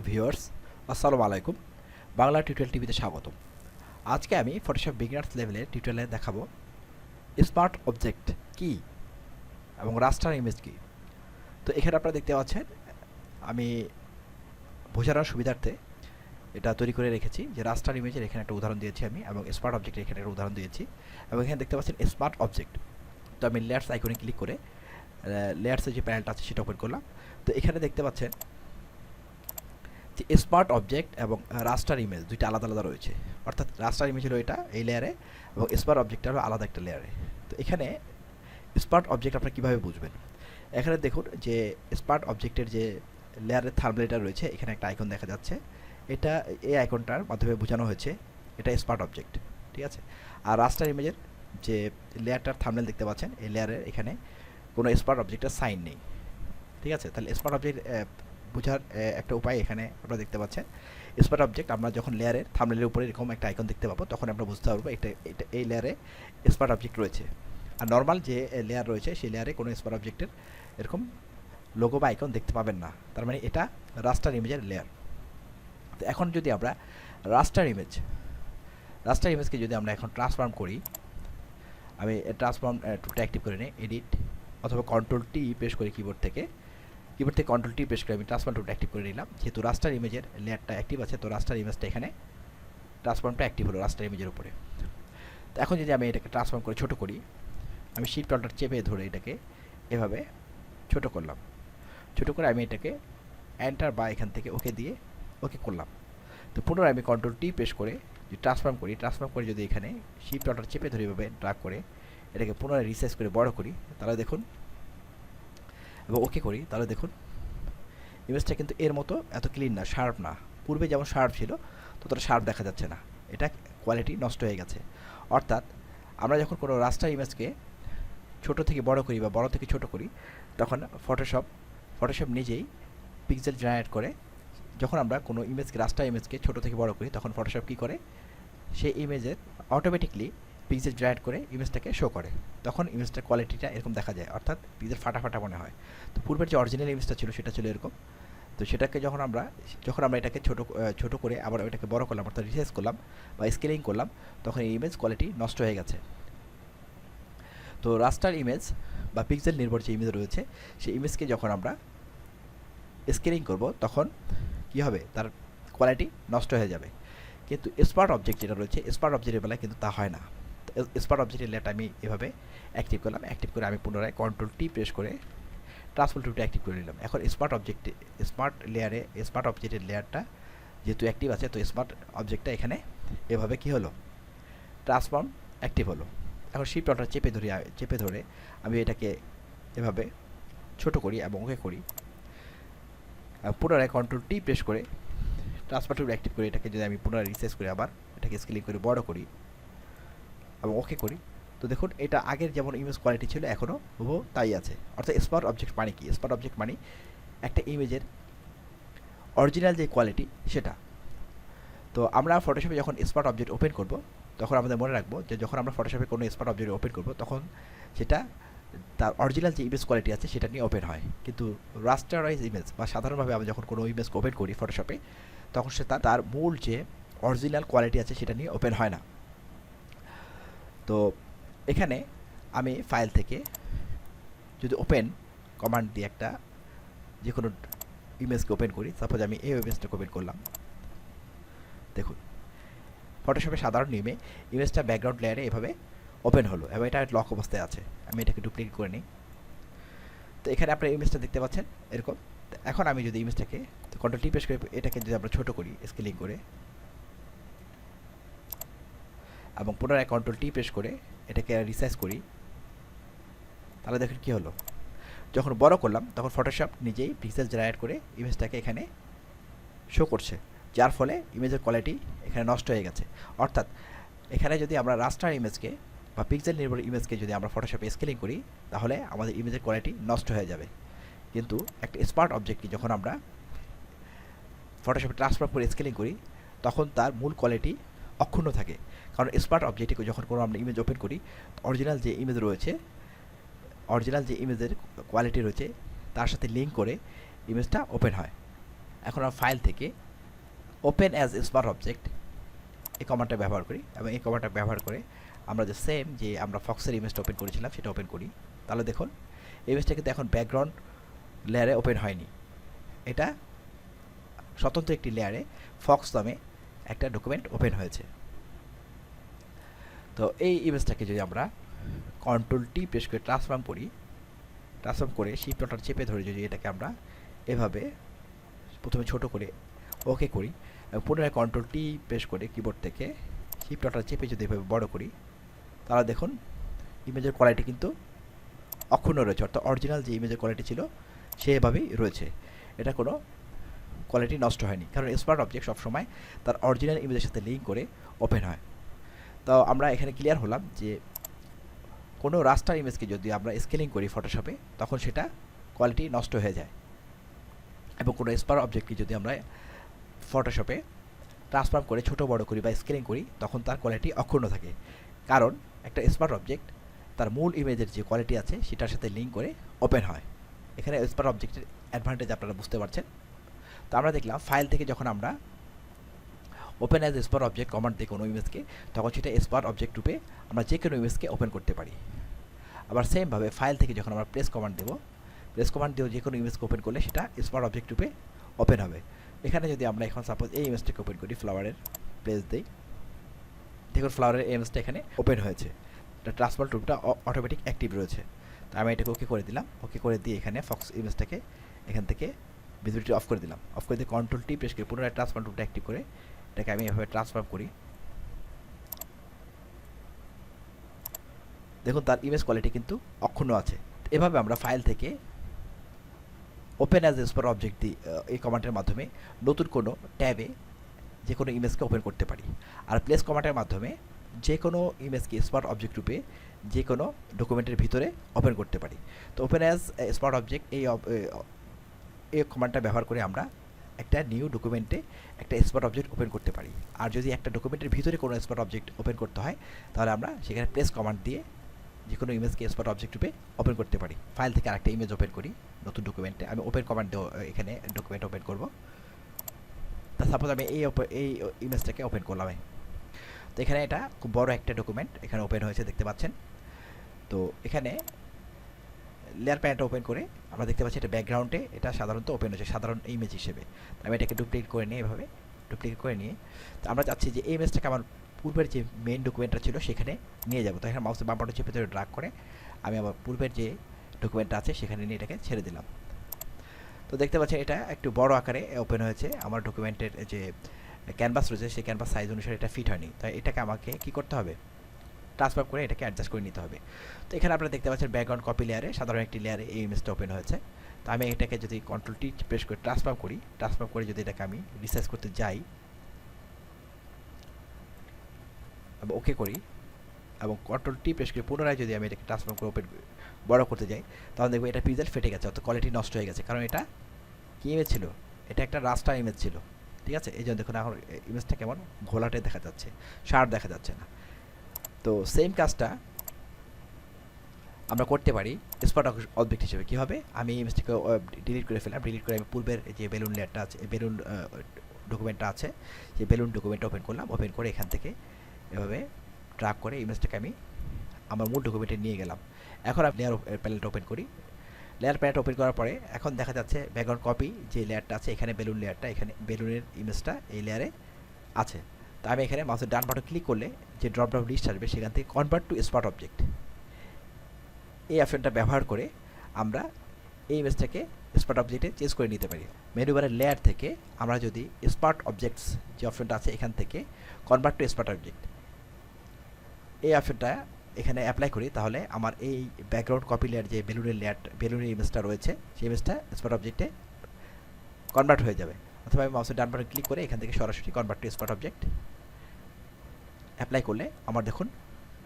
সুপ্রিয় ভিউয়ার্স, আসসালামু আলাইকুম। বাংলা টিউটোরিয়াল টিভিতে স্বাগতম। আজকে আমি ফটোশপ বিগিনার্স লেভেলের টিউটোরিয়ালে দেখাবো স্মার্ট অবজেক্ট কি এবং রাস্টার ইমেজ কি। তো এখানে আপনারা দেখতে পাচ্ছেন, আমি বোঝানোর সুবিধার্থে এটা তৈরি করে রেখেছি যে রাস্টার ইমেজের এখানে একটা উদাহরণ দিয়েছি আমি এবং স্মার্ট অবজেক্টের এখানে একটা উদাহরণ দিয়েছি এবং এখানে দেখতে পাচ্ছেন স্মার্ট অবজেক্ট তো আমি লেয়ার্স আইকনে ক্লিক করে লেয়ার্সের যে প্যানেলটা আছে সেটা ওপেন করলাম। তো এখানে দেখতে পাচ্ছেন স্মার্ট অবজেক্ট এবং রাস্টার ইমেজ দুইটা আলাদা আলাদা রয়েছে। অর্থাৎ রাস্টার ইমেজ হলো এটা, এই লেয়ারে এবং স্মার্ট অবজেক্ট হলো আলাদা একটা লেয়ারে তো এখানে স্মার্ট অবজেক্ট আপনারা কীভাবে বুঝবেন? এখানে দেখুন যে স্মার্ট অবজেক্টের যে লেয়ারের থার্মলেটা রয়েছে, এখানে একটা আইকন দেখা যাচ্ছে। এটা, এই আইকনটার মাধ্যমে বোঝানো হয়েছে, এটা স্মার্ট অবজেক্ট ঠিক আছে? আর রাস্টার ইমেজের যে লেয়ারটার থার্মলেল দেখতে পাচ্ছেন, এই লেয়ারের এখানে কোনো স্মার্ট অবজেক্টের সাইন নেই, ঠিক আছে? তাহলে স্মার্ট অবজেক্ট বোঝার একটা উপায় এখানে আপনারা দেখতে পাচ্ছেন। স্মার্ট অবজেক্ট আমরা যখন লেয়ারের থামলের উপরে এরকম একটা আইকন দেখতে পাবো, তখন আমরা বুঝতে পারব এটা এটা, এই লেয়ারে স্মার্ট অবজেক্ট রয়েছে। আর নর্মাল যে লেয়ার রয়েছে, সেই লেয়ারে কোনো স্মার্ট অবজেক্টের এরকম লোগো বা আইকন দেখতে পাবেন না। তার মানে এটা রাস্টার ইমেজের লেয়ার তো এখন যদি আমরা রাস্টার ইমেজ রাস্টার ইমেজকে যদি আমরা এখন ট্রান্সফর্ম করি, আমি ট্রান্সফর্ম টুলটা অ্যাক্টিভ করে নিই এডিট অথবা কন্ট্রোল টি প্রেস করি কিবোর্ড থেকে কিবোর্ড থেকে কন্ট্রোল টি প্রেস করে আমি ট্রান্সফর্ম টুলটা অ্যাক্টিভ করে নিলাম। যেহেতু রাস্টার ইমেজের লেয়ারটা অ্যাক্টিভ আছে, তো রাস্টার ইমেজটা এখানে ট্রান্সফর্মটা অ্যাক্টিভ হলো রাস্টার ইমেজের উপরে। তো এখন যদি আমি এটাকে ট্রান্সফর্ম করে ছোটো করি, আমি শিফট অল্টার চেপে ধরে এটাকে এভাবে ছোট করলাম। ছোট করে আমি এটাকে এন্টার বা এখান থেকে ওকে দিয়ে ওকে করলাম। তো পুনরায় আমি কন্ট্রোল টি প্রেস করে যদি ট্রান্সফর্ম করি ট্রান্সফর্ম করে যদি এখানে শিফট অল্টার চেপে ধরে এভাবে ড্রাগ করে এটাকে পুনরায় রিসাইজ করে বড় করি, তাহলে দেখুন এবং ওকে করি, তাহলে দেখুন ইমেজটা কিন্তু এর মতো, এত ক্লিন না শার্প না। পূর্বে যেমন শার্প ছিল, ততটা শার্প দেখা যাচ্ছে না। এটা কোয়ালিটি নষ্ট হয়ে গেছে। অর্থাৎ, আমরা যখন কোনো রাস্টার ইমেজকে ছোট থেকে বড় করি বা বড় থেকে ছোট করি, তখন ফটোশপ ফটোশপ নিজেই পিক্সেল জেনারেট করে, যখন আমরা কোনো ইমেজকে রাস্টার ইমেজকে ছোট থেকে বড় করি, তখন ফটোশপ কী করে? সেই ইমেজের অটোমেটিকলি পিক্সেল জেনারেট করে ইমেজটাকে শো করে। তখন ইমেজটার কোয়ালিটিটা এরকম দেখা যায়, অর্থাৎ পিক্সেল ফাটা ফাটা মনে হয়। তো পূর্বের যে অরিজিনাল ইমেজটা ছিল, সেটা ছিল এরকম। তো সেটাকে যখন আমরা যখন আমরা এটাকে ছোটো ছোটো করে আবার ওইটাকে বড় করলাম, অর্থাৎ রিসাইজ করলাম বা স্কেলিং করলাম, তখন এই ইমেজ কোয়ালিটি নষ্ট হয়ে গেছে। তো রাস্টার ইমেজ বা পিক্সেল নির্ভর যে ইমেজ রয়েছে, সেই ইমেজকে যখন আমরা স্কেলিং করব, তখন কি হবে? তার কোয়ালিটি নষ্ট হয়ে যাবে। কিন্তু স্মার্ট অবজেক্ট যেটা রয়েছে স্মার্ট অবজেক্টের বেলায় কিন্তু তা হয় না। স্মার্ট অবজেক্টের লেয়ারটা আমি এভাবে অ্যাক্টিভ করলাম। অ্যাক্টিভ করে আমি পুনরায় কন্ট্রোল টি প্রেস করে ট্রান্সফার টুলটা অ্যাক্টিভ করে নিলাম। এখন স্মার্ট অবজেক্টে স্মার্ট লেয়ারে স্মার্ট অবজেক্টের লেয়ারটা যেহেতু অ্যাক্টিভ আছে, তো স্মার্ট অবজেক্টটা এখানে এভাবে কি হলো? ট্রান্সফর্ম অ্যাক্টিভ হলো। এখন শিপ অর্ডার চেপে ধরি, চেপে ধরে আমি এটাকে এভাবে ছোট করি এবং ওকে করি। পুনরায় কন্ট্রোল টি প্রেস করে ট্রান্সফার টুল অ্যাক্টিভ করে এটাকে যদি আমি পুনরায় রিসাইজ করি আবার এটাকে স্কেলিং করে বড় করি এবং ওকে করি। তো দেখুন, এটা আগের যেমন ইমেজ কোয়ালিটি ছিল এখনও হুবহু তাই আছে। অর্থাৎ স্মার্ট অবজেক্ট মানে কি? স্মার্ট অবজেক্ট মানে একটা ইমেজের অরিজিনাল যে কোয়ালিটি সেটা। তো আমরা ফটোশপে যখন স্মার্ট অবজেক্ট ওপেন করব, তখন আমাদের মনে রাখব যে যখন আমরা ফটোশপে কোনো স্মার্ট অবজেক্ট ওপেন করব, তখন সেটা তার অরিজিনাল যে ইমেজ কোয়ালিটি আছে, সেটা নিয়ে ওপেন হয়। কিন্তু রাস্টারাইজ ইমেজ বা সাধারণভাবে আমরা যখন কোনো ইমেজকে ওপেন করি ফটোশপে তখন সে তার মূল যে অরিজিনাল কোয়ালিটি আছে, সেটা নিয়ে ওপেন হয় না। তো এখানে আমি ফাইল থেকে যদি ওপেন কমান্ড দিয়ে একটা যে কোনো ইমেজকে ওপেন করি সাপোজ আমি এই ইমেজটাকে ওপেন করলাম। দেখুন ফটোশপে সাধারণ নিয়মে ইমেজটা ব্যাকগ্রাউন্ড লেয়ারে এভাবে ওপেন হলো এবং এটা লক অবস্থায় আছে। আমি এটাকে ডুপ্লিকেট করে নিই। তো এখানে আপনার ইমেজটা দেখতে পাচ্ছেন, এরকম। এখন আমি যদি ইমেজটাকে কন্ট্রোল টি প্রেস করে এটাকে যদি আমরা ছোটো করি স্কেলিং করে এবং পুনরায় কন্ট্রোল টি প্রেস করে এটাকে রিসাইজ করি। তাহলে দেখুন কী হলো? যখন বড় করলাম, তখন ফটোশপ নিজেই পিক্সেল জেনারেট করে ইমেজটাকে এখানে শো করছে, যার ফলে ইমেজের কোয়ালিটি এখানে নষ্ট হয়ে গেছে। অর্থাৎ, এখানে যদি আমরা রাস্টার ইমেজকে বা পিক্সেল নির্ভর ইমেজকে যদি আমরা ফটোশপে স্কেলিং করি, তাহলে আমাদের ইমেজের কোয়ালিটি নষ্ট হয়ে যাবে। কিন্তু একটা স্মার্ট অবজেক্টকে যখন আমরা ফটোশপে ট্রান্সফার করে স্কেলিং করি, তখন তার মূল কোয়ালিটি অক্ষুণ্ণ থাকে। কারণ স্মার্ট অবজেক্টকে যখন কোনো আমরা ইমেজ ওপেন করি অরিজিনাল যে ইমেজ রয়েছে অরিজিনাল যে ইমেজের কোয়ালিটি রয়েছে, তার সাথে লিঙ্ক করে ইমেজটা ওপেন হয়। এখন আমরা ফাইল থেকে ওপেন অ্যাজ স্মার্ট অবজেক্ট এই কমান্ডটা ব্যবহার করি এবং এই কমান্ডটা ব্যবহার করে আমরা যে সেম যে আমরা ফক্সের ইমেজটা ওপেন করেছিলাম, সেটা ওপেন করি। তাহলে দেখুন ইমেজটা কিন্তু এখন ব্যাকগ্রাউন্ড লেয়ারে ওপেন হয়নি। এটা স্বতন্ত্র একটি লেয়ারে ফক্স নামে একটা ডকুমেন্ট ওপেন হয়েছে। তো এই ইমেজটাকে যদি আমরা কন্ট্রোল টি প্রেস করে ট্রান্সফর্ম করি ট্রান্সফর্ম করে শিফট অটার চেপে ধরে যদি এটাকে আমরা এভাবে প্রথমে ছোট করে ওকে করি পুনরায় কন্ট্রোল টি প্রেস করে কিবোর্ড থেকে শিফট অটার চেপে যদি এভাবে বড় করি, তাহলে দেখুন ইমেজের কোয়ালিটি কিন্তু অক্ষুণ্ণ রয়েছে, অর্থাৎ অরিজিনাল যে ইমেজের কোয়ালিটি ছিল সেভাবেই রয়েছে। এটা কোনো কোয়ালিটি নষ্ট হয়নি। কারণ স্মার্ট অবজেক্ট সবসময় তার অরিজিনাল ইমেজের সাথে লিঙ্ক করে ওপেন হয়। তো আমরা এখানে ক্লিয়ার হলাম যে কোনো রাস্টার ইমেজকে যদি আমরা স্কেলিং করি ফটোশপে তখন সেটা কোয়ালিটি নষ্ট হয়ে যায়। এবং কোনো স্পার অবজেক্টকে যদি আমরা ফটোশপে ট্রান্সফর্ম করে ছোটো, বড় করি বা স্কেলিং করি, তখন তার কোয়ালিটি অক্ষুণ্ণ থাকে। কারণ একটা স্মার্ট অবজেক্ট তার মূল ইমেজের যে কোয়ালিটি আছে, সেটার সাথে লিঙ্ক করে ওপেন হয়। এখানে স্পার অবজেক্টের অ্যাডভান্টেজ আপনারা বুঝতে পারছেন। তো আমরা দেখলাম ফাইল থেকে যখন আমরা open as smart object command দিয়ে কোনো ইমেজকে তখন সেটা স্পার অবজেক্ট রূপে আমরা যে কোনো ইমেজকে ওপেন করতে পারি। আবার সেমভাবে ফাইল থেকে যখন আমরা প্রেস কমান্ড দেবো প্রেস কমান্ড দিয়েও যে কোনো ইমেজকে ওপেন করলে সেটা স্মার্ট অবজেক্ট রূপে ওপেন হবে। এখানে যদি আমরা এখন সাপোজ এই ইমেজটাকে ওপেন করি ফ্লাওয়ারের প্রেস দিই, দেখুন ফ্লাওয়ারের ইমেজটা এখানে ওপেন হয়েছে। ট্রান্সফার টুলটা অটোমেটিক অ্যাক্টিভ রয়েছে। তো আমি এটাকে ওকে করে দিলাম। ওকে করে দিয়ে এখানে ফক্স ইমেজটাকে এখান থেকে ভিজিবিলিটি অফ করে দিলাম। অফ করে দিয়ে কন্ট্রোল টি প্রেস করে পুনরায় ট্রান্সফার টুলটা অ্যাক্টিভ করে এটাকে আমি এভাবে ট্রান্সফার করি। দেখুন, তার ইমেজ কোয়ালিটি কিন্তু অক্ষুণ্ণ আছে। এভাবে আমরা ফাইল থেকে ওপেন অ্যাজ এসপার অবজেক্ট দিই এই কমান্ডের মাধ্যমে নতুন কোনো ট্যাবে যে কোনো ইমেজকে ওপেন করতে পারি। আর প্লেস কমান্ডের মাধ্যমে যে কোনো ইমেজকে স্মার্ট অবজেক্ট রূপে যে কোনো ডকুমেন্টের ভিতরে ওপেন করতে পারি। তো ওপেন অ্যাজ স্মার্ট অবজেক্ট এই এই কমান্ডটা ব্যবহার করে আমরা একটা নিউ ডকুমেন্টে একটা স্পট অবজেক্ট ওপেন করতে পারি। আর যদি একটা ডকুমেন্টের ভিতরে কোনো স্পট অবজেক্ট ওপেন করতে হয়, তাহলে আমরা সেখানে প্লেস কমান্ড দিয়ে যে কোনো ইমেজকে স্পট অবজেক্ট রূপে ওপেন করতে পারি। ফাইল থেকে আরেকটা ইমেজ ওপেন করি, নতুন ডকুমেন্টে আমি ওপেন কমান্ড এখানে ডকুমেন্ট ওপেন করব। তা সাপোজ আমি এই এই ইমেজটাকে ওপেন করলাম তো এখানে এটা খুব বড় একটা ডকুমেন্ট এখানে ওপেন হয়েছে, দেখতে পাচ্ছেন। তো এখানে লেয়ার প্যান্টটা ওপেন করে আমরা দেখতে পাচ্ছি এটা ব্যাকগ্রাউন্ডে এটা সাধারণত ওপেন হচ্ছে সাধারণ ইমেজ হিসেবে। আমি এটাকে ডুপ্লিকেট করে নিয়ে এভাবে ডুপ্লিকেট করে নিয়ে, তো আমরা চাচ্ছি যে এই ইমেজটাকে আমার পূর্বের যে মেন ডকুমেন্টটা ছিল সেখানে নিয়ে যাব। তো এখানে মাউসের বাম বাটন চেপে ধরে ড্রাগ করে আমি আমার পূর্বের যে ডকুমেন্টটা আছে সেখানে নিয়ে এটাকে ছেড়ে দিলাম। তো দেখতে পাচ্ছেন এটা একটু বড় আকারে ওপেন হয়েছে। আমার ডকুমেন্টের যে ক্যানভাস রয়েছে, সেই ক্যানভাস সাইজ অনুসারে এটা ফিট হয়নি। তাই এটাকে আমাকে কি করতে হবে? ট্রান্সফার করে এটাকে অ্যাডজাস্ট করে নিতে হবে। তো এখানে আপনারা দেখতে পাচ্ছেন ব্যাকগ্রাউন্ড কপি লেয়ারে সাধারণ একটি লেয়ারে এই ইমেজটা ওপেন হয়েছে। তো আমি এটাকে যদি কন্ট্রোল টি প্রেস করে ট্রান্সফার করি ট্রান্সফার করে যদি এটাকে আমি রিসার্চ করতে যাই এবং ওকে করি এবং কন্ট্রোল টি প্রেস করে পুনরায় যদি আমি এটাকে ট্রান্সফার করে ওপেন বড় করতে যাই তাহলে দেখব এটা পিজেল ফেটে গেছে, অর্থাৎ কোয়ালিটি নষ্ট হয়ে গেছে। কারণ এটা কী ইমেজ ছিল? এটা একটা রাস্টার ইমেজ ছিল। ঠিক আছে? এই জন্য দেখুন, এখন ইমেজটা কেমন? ঘোলাটে দেখা যাচ্ছে শার্প দেখা যাচ্ছে না। তো সেম কাজটা আমরা করতে পারি স্পট অবজেক্ট হিসেবে। কী হবে? আমি ইমেজটাকে ডিলিট করে ফেললাম। ডিলিট করে আমি পূর্বের যে বেলুন লেয়ারটা আছে বেলুন ডকুমেন্টটা আছে, সেই বেলুন ডকুমেন্টটা ওপেন করলাম। ওপেন করে এখান থেকে এভাবে ট্র্যাক করে ইমেজটাকে আমি আমার মূল ডকুমেন্টে নিয়ে গেলাম। এখন আমি লেয়ার প্যানেলটা ওপেন করি। লেয়ার প্যানেলটা ওপেন করার পরে এখন দেখা যাচ্ছে ব্যাকগ্রাউন্ড কপি যে লেয়ারটা আছে, এখানে বেলুন লেয়ারটা এখানে বেলুনের ইমেজটা এই লেয়ারে আছে। তো আমি এখানে মাউসের ডান বাটন ক্লিক করলে যে ড্রপ ডাউন লিস্ট আসবে, সেখান থেকে কনভার্ট টু স্পট অবজেক্ট এই অপশনটা ব্যবহার করে আমরা এই ইমেজটাকে স্পট অবজেক্টে চেঞ্জ করে নিতে পারি। মেনু বারের লেয়ার থেকে আমরা যদি স্পট অবজেক্টস যে অপশনটা আছে এখান থেকে কনভার্ট টু স্পট অবজেক্ট এই অপশনটা এখানে অ্যাপ্লাই করি, তাহলে আমার এই ব্যাকগ্রাউন্ড কপি লেয়ার যে বেলুনের লেয়ার বেলুনের ইমেজটা রয়েছে, সেই ইমেজটা স্পট অবজেক্টে কনভার্ট হয়ে যাবে। অথবা আমি মাউসের ডান বাটন ক্লিক করে এখান থেকে সরাসরি convert to spot object apply করলে আমার দেখুন,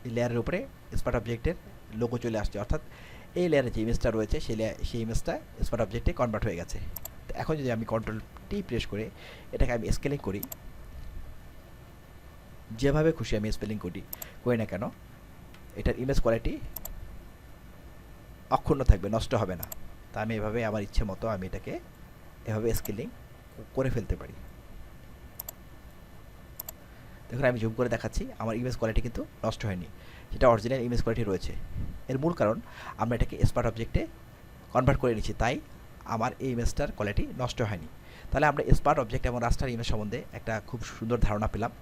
এই লেয়ারের উপরে স্পট অবজেক্টের লোগো চলে আসছে। অর্থাৎ এই লেয়ারে যে ইমেজটা রয়েছে, সেই সেই ইমেজটা স্পট অবজেক্টে কনভার্ট হয়ে গেছে। তো এখন যদি আমি কন্ট্রোল টি প্রেস করে, এটাকে আমি স্কেলিং করি, যেভাবে খুশি আমি স্পেলিং করি করি না কেন, এটার ইমেজ কোয়ালিটি অক্ষুণ্ণ থাকবে, নষ্ট হবে না। তা আমি এভাবে আমার ইচ্ছে মতো আমি এটাকে এভাবে স্কেলিং করে ফেলতে পারি। দেখুন আমি জুম করে দেখাচ্ছি, আমার ইমেজ কোয়ালিটি কিন্তু নষ্ট হয়নি। সেটা অরিজিনাল ইমেজ কোয়ালিটি রয়েছে। এর মূল কারণ, আমরা এটাকে স্মার্ট অবজেক্টে কনভার্ট করে নিচ্ছি তাই আমার এই ইমেজটার কোয়ালিটি নষ্ট হয়নি। তাহলে আমরা স্মার্ট অবজেক্ট এবং রাস্টার ইমেজ সম্বন্ধে একটা খুব সুন্দর ধারণা পেলাম।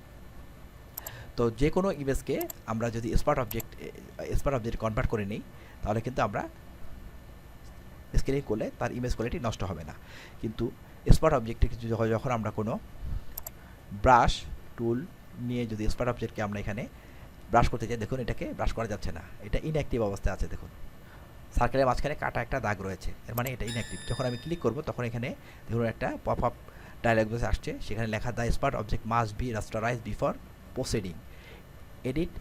তো যে কোনো ইমেজকে আমরা যদি smart object smart object convert করে নিই, তাহলে কিন্তু আমরা স্ক্যানিং করলে তার ইমেজ কোয়ালিটি নষ্ট হবে না। কিন্তু স্মার্ট অবজেক্টে যখন আমরা কোনো ব্রাশ টুল নিয়ে যদি স্মার্ট অবজেক্টকে আমরা এখানে ব্রাশ করতে চাই দেখুন এটাকে ব্রাশ করা যাচ্ছে না। এটা ইনঅ্যাক্টিভ অবস্থায় আছে, দেখুন। সার্কেলের মাঝখানে কাটা একটা দাগ রয়েছে। এর মানে এটা ইনঅ্যাক্টিভ যখন আমি ক্লিক করব, তখন এখানে ধরুন একটা পপ আপ ডায়লগ বক্স আসছে। সেখানে লেখা the smart object must be rasterize before proceeding edit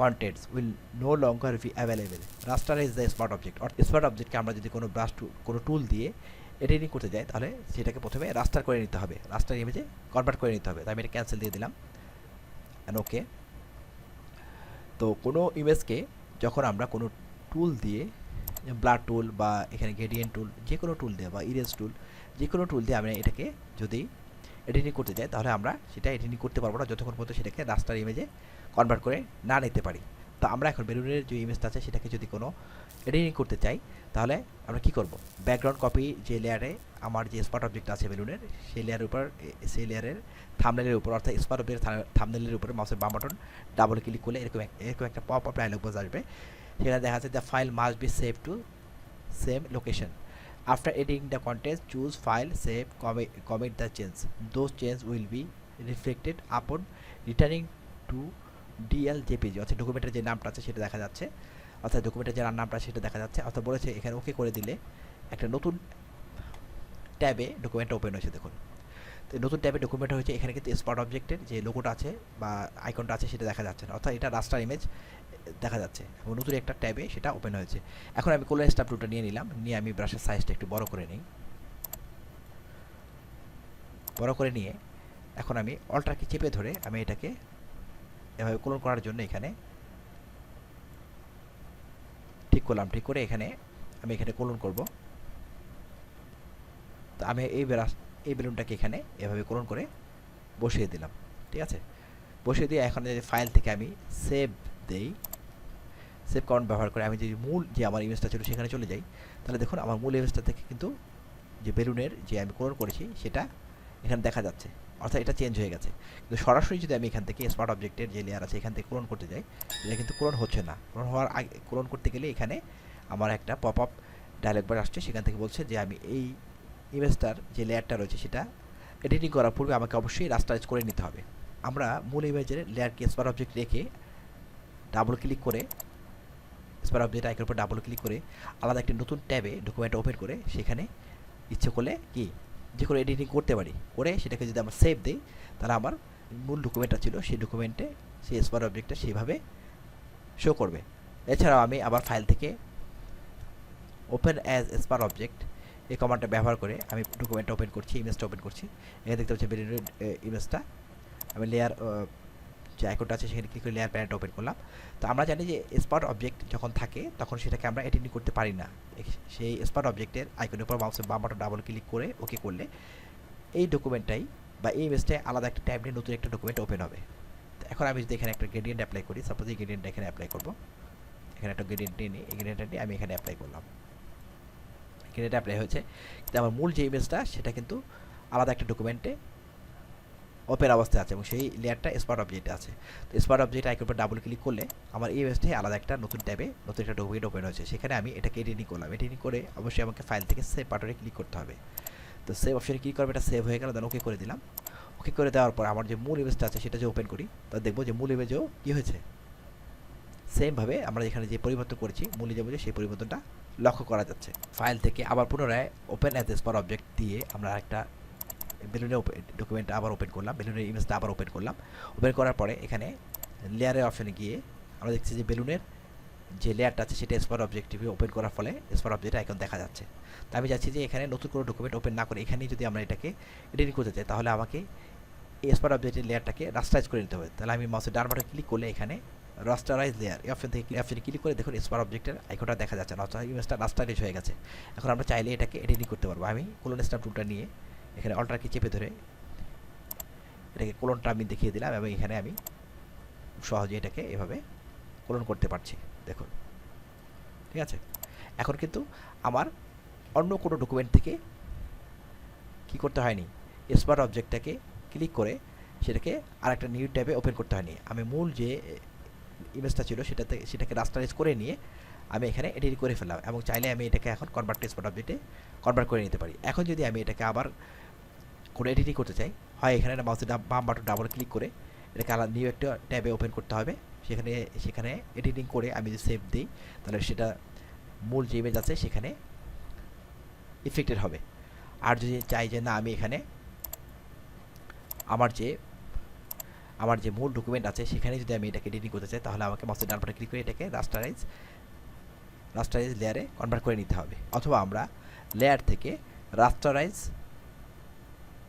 contents will no longer be available rasterize the smart object smart অবজেক্টকে আমরা যদি কোনো ব্রাশ কোনো টুল দিয়ে এডিটিং করতে যাই, তাহলে সেটাকে প্রথমে রাস্টার করে নিতে হবে। রাস্টার ইমেজে কনভার্ট করে নিতে হবে। তাই আমি এটা ক্যান্সেল দিয়ে দিলাম। অ্যান্ড ওকে তো কোনো ইমেজকে যখন আমরা কোনো টুল দিয়ে ব্লাড টুল বা এখানে গ্রেডিয়েন্ট টুল যে কোনো টুল দিয়ে বা ইরেজ টুল যে কোনো টুল দিয়ে আমরা এটাকে যদি এডিটিং করতে যাই, তাহলে আমরা সেটা এডিটিং করতে পারব না যতক্ষণ পর্যন্ত সেটাকে রাস্টার ইমেজে কনভার্ট করে না নিতে পারি। তো আমরা এখন বেলুনের যে ইমেজটা আছে, সেটাকে যদি কোনো এডিটিং করতে চাই তাহলে আমরা কি করব? ব্যাকগ্রাউন্ড কপি যে লেয়ারে আমার যে স্পট অবজেক্ট আছে বেলুনের সেই লেয়ারের উপর, সেই লেয়ারের থামনেলের উপর, অর্থাৎ স্পট অবজেক্ট থামনেলের উপরে মাউসের বাম বাটন ডাবল ক্লিক করলে এরকম এরকম একটা পপ আপ ডায়লগ বক্স আসবে। সেখানে দেখা যাচ্ছে the file must be save to same location after editing the content choose file save commit the change those change will be reflected upon returning to DL JPG অর্থাৎ ডকুমেন্টের যে নামটা আছে, সেটা দেখা যাচ্ছে। অর্থাৎ ডকুমেন্টের যে নামটা সেটা দেখা যাচ্ছে। অর্থাৎ বলেছে এখানে ওকে করে দিলে একটা নতুন ট্যাবে ডকুমেন্টটা ওপেন হয়েছে, দেখুন। তো নতুন ট্যাবে ডকুমেন্ট হয়েছে, এখানে কিন্তু স্পট অবজেক্টের যে লোগোটা আছে বা আইকনটা আছে সেটা দেখা যাচ্ছে না। অর্থাৎ এটা রাস্টার ইমেজ দেখা যাচ্ছে। এবং নতুন একটা ট্যাবে সেটা ওপেন হয়েছে। এখন আমি কোলার স্টাফ টুটা নিয়ে নিলাম। নিয়ে আমি ব্রাশের সাইজটা একটু বড় করে নিই। বড় করে নিয়ে এখন আমি অল্টারকে চেপে ধরে আমি এটাকে এভাবে কোলন করার জন্য এখানে ঠিক করলাম ঠিক করে এখানে আমি এখানে কোলন করব। তো আমি এই এই বেলুনটাকে এখানে এভাবে কোলন করে বসিয়ে দিলাম, ঠিক আছে? বসিয়ে দিয়ে এখন যে ফাইল থেকে আমি সেভ দেই। সেভ কাউন্ট ব্যবহার করে আমি যদি মূল যে আমার ইমেজটা ছিল সেখানে চলে যাই। তাহলে দেখুন, আমার মূল ইমেজটা থেকে কিন্তু যে বেলুনের যে আমি কোলন করেছি সেটা এখানে দেখা যাচ্ছে। অর্থাৎ এটা চেঞ্জ হয়ে গেছে। কিন্তু সরাসরি যদি আমি এখান থেকে স্মার্ট অবজেক্টের যে লেয়ার আছে, এখান থেকে ক্লোন করতে যাই, এটা কিন্তু ক্লোন হচ্ছে না। ক্লোন হওয়ার আগে ক্লোন করতে গেলে এখানে আমার একটা পপ আপ ডায়লগ বার আসছে, সেখান থেকে বলছে যে আমি এই ইমেজটার যে লেয়ারটা রয়েছে, সেটা এডিটিং করার পূর্বে আমাকে অবশ্যই রাস্টারাইজ করে নিতে হবে। আমরা মূল ইমেজের লেয়ারকে স্মার্ট অবজেক্ট রেখে ডাবল ক্লিক করে স্মার্ট অবজেক্ট আইকনের উপর ডাবল ক্লিক করে আলাদা একটি নতুন ট্যাবে ডকুমেন্ট ওপেন করে, সেখানে ইচ্ছে করলে কি যে কোনো এডিটিং করতে পারি। করে সেটাকে যদি আমরা সেভ দিই, তাহলে আমার মূল ডকুমেন্টটা ছিল, সেই ডকুমেন্টে সেই স্মার্ট অবজেক্টটা সেইভাবে শো করবে। এছাড়াও আমি আবার ফাইল থেকে ওপেন অ্যাজ স্পার অবজেক্ট এই কমান্ডটা ব্যবহার করে আমি ডকুমেন্টটা ওপেন করছি ইমেজটা ওপেন করছি। এখানে দেখতে পাচ্ছি ইমেজটা আমি লেয়ার যে আইকনটা আছে, সেখানে ক্লিক করে লেয়ার প্যানেলটা ওপেন করলাম। তো আমরা জানি যে স্পট অবজেক্ট যখন থাকে, তখন সেটাকে আমরা এডিটিং করতে পারি না। সেই স্পট অবজেক্টের আইকনের উপর মাউসের বাম বাটন ডাবল ক্লিক করে ওকে করলে এই ডকুমেন্টটাই বা এই ইমেজটাই আলাদা একটা ট্যাব নিয়ে নতুন একটা ডকুমেন্ট ওপেন হবে। তো এখন আমি যদি এখানে একটা গ্রেডিয়েন্ট অ্যাপ্লাই করি সাপোজ এই গ্রেডিয়েন্টটা এখানে অ্যাপ্লাই করব। এখানে একটা গ্রেডিয়েন্ট নিয়ে নিই, এই গ্রেডিয়েন্টটা নিয়ে আমি এখানে অ্যাপ্লাই করলাম। এটা অ্যাপ্লাই হয়েছে। কিন্তু আমার মূল যে ইমেজটা সেটা কিন্তু আলাদা একটা ডকুমেন্টে ওপেন অবস্থায় আছে এবং সেই লেয়ারটা স্পট অবজেক্টে আছে। তো স্পট অবজেক্ট আইকন উপর ডাবল ক্লিক করলে আমার এই ইমেজটাই আলাদা একটা নতুন ট্যাবে, নতুন একটা ডকুমেন্ট ওপেন হয়েছে। সেখানে আমি এটাকে এডিটিং করলাম। এডিটিং করে অবশ্যই আমাকে ফাইল থেকে সেভ বাটনে ক্লিক করতে হবে। তো সেভ অপশনে ক্লিক করবে এটা সেভ হয়ে গেল দেন ওকে করে দিলাম। ওকে করে দেওয়ার পর আমার যে মূল ইমেজটা আছে সেটা যে ওপেন করি, তা দেখব যে মূল ইমেজেও কী হয়েছে। সেমভাবে আমরা এখানে যে পরিবর্তন করেছি, মূল ইমেজে সেই পরিবর্তনটা লক্ষ্য করা যাচ্ছে। ফাইল থেকে আবার পুনরায় ওপেন অ্যাজ স্পট অবজেক্ট দিয়ে আমরা একটা বেলুনের ডকুমেন্টটা আবার ওপেন করলাম, বেলুনের ইমেজটা আবার ওপেন করলাম। ওপেন করার পরে এখানে লেয়ারের অপশানে গিয়ে আমরা দেখছি যে বেলুনের যে লেয়ারটা আছে সেটা স্পট অবজেক্টিভে ওপেন করার ফলে স্পট অবজেক্ট আইকন দেখা যাচ্ছে। তা আমি চাচ্ছি যে এখানে নতুন কোনো ডকুমেন্ট ওপেন না করে এখানেই যদি আমরা এটাকে এডিটিং করতে চাই, তাহলে আমাকে স্পট অবজেক্টের লেয়ারটাকে রাস্টারাইজ করে নিতে হবে। তাহলে আমি মাউসের ডান ক্লিক করলে এখানে রাস্টারাইজ লেয়ার এই অপশন থেকে অপশনে ক্লিক করে দেখুন স্পার অবজেক্টের আইকনটা দেখা যাচ্ছে না ইমেজটা রাস্টারাইজ হয়ে গেছে। এখন আমরা চাইলে এটাকে এডিটিং করতে পারব। আমি কোলন স্টাপ টুলটা নিয়ে এখানে অল্টারকে চেপে ধরে এটাকে কোলনটা আমি দেখিয়ে দিলাম এবং এখানে আমি সহজে এটাকে এভাবে কোলন করতে পারছি। দেখুন। ঠিক আছে? এখন কিন্তু আমার অন্য কোনো ডকুমেন্ট থেকে কি করতে হয়নি? স্মার্ট অবজেক্টটাকে ক্লিক করে সেটাকে আরেকটা নিউ ট্যাবে ওপেন করতে হয়নি। আমি মূল যে ইমেজটা ছিল সেটাতে সেটাকে রাস্টারাইজ করে নিয়ে আমি এখানে এডিট করে ফেললাম এবং চাইলে আমি এটাকে এখন কনভার্ট স্মার্ট অবজেক্টে কনভার্ট করে নিতে পারি। এখন যদি আমি এটাকে আবার কোনো এডিটিং করতে চাই, হয় এখানে মাউসের বাম বাটন ডাবল ক্লিক করে এটাকে আলাদা নিউ একটা ট্যাবে ওপেন করতে হবে, সেখানে সেখানে এডিটিং করে আমি যদি সেভ দিই, তাহলে সেটা মূল যে ইমেজ আছে সেখানে ইফেক্টেড হবে। আর যদি চাই যে না, আমি এখানে আমার যে আমার যে মূল ডকুমেন্ট আছে সেখানে যদি আমি এটাকে এডিটিং করতে চাই, তাহলে আমাকে মাউসের ডান ক্লিক করে এটাকে রাস্টারাইজ রাস্টারাইজ লেয়ারে কনভার্ট করে নিতে হবে। অথবা আমরা লেয়ার থেকে রাস্টারাইজ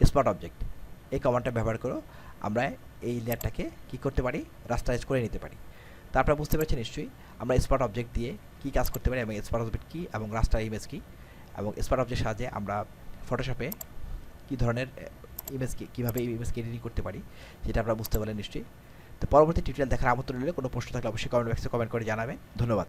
স্পট অবজেক্ট এই কমান্ডটা ব্যবহার করেও আমরা এই লেয়ারটাকে কি করতে পারি? রাস্টারাইজ করে নিতে পারি। তারপর বুঝতে পারছি নিশ্চয়ই, আমরা স্পট অবজেক্ট দিয়ে কি কাজ করতে পারি এবং স্পট অবজেক্ট কী এবং রাস্টার ইমেজ কী এবং স্পট অবজেক্ট সাহায্যে আমরা ফটোশপে কী ধরনের ইমেজ কীভাবে এই ইমেজকে এডিটিং করতে পারি, সেটা আমরা বুঝতে পারলেন নিশ্চয়ই। তো পরবর্তী টিউটোরিয়াল দেখার আমন্ত্রণ নিলে কোনো প্রশ্ন থাকলে অবশ্যই কমেন্ট বক্সে কমেন্ট করে জানাবেন। ধন্যবাদ।